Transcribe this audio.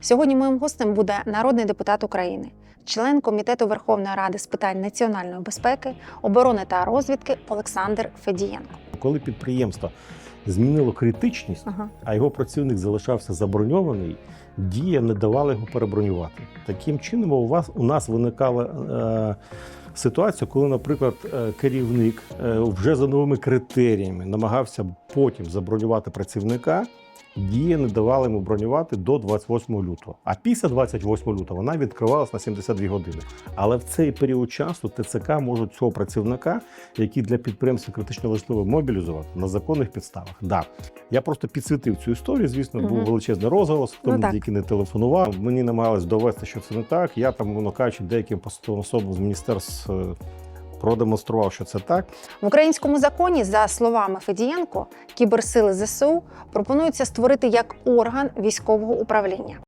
Сьогодні моїм гостем буде народний депутат України, член Комітету Верховної Ради з питань національної безпеки, оборони та розвідки Олександр Федієнко. Коли підприємство змінило критичність, Ага. а його працівник залишався заброньований, дія не давала його перебронювати. Таким чином, у вас у нас виникала е, ситуація, коли, наприклад, е, керівник е, вже за новими критеріями намагався потім забронювати працівника. Дія не давала йому бронювати до 28 лютого. А після 28 лютого вона відкривалась на 72 години. Але в цей період часу ТЦК можуть цього працівника, який для підприємства критично важливо мобілізувати на законних підставах. Да. Я просто підсвітив цю історію. Звісно, був величезний розголос, хто Ну, мені не телефонував. Мені намагались довести, що це не так. Я там, воно кажучи, деяким посадовим особам з міністерств е, продемонстрував, що це так. В українському законі, за словами Федієнко, кіберсили ЗСУ пропонується створити як орган військового управління.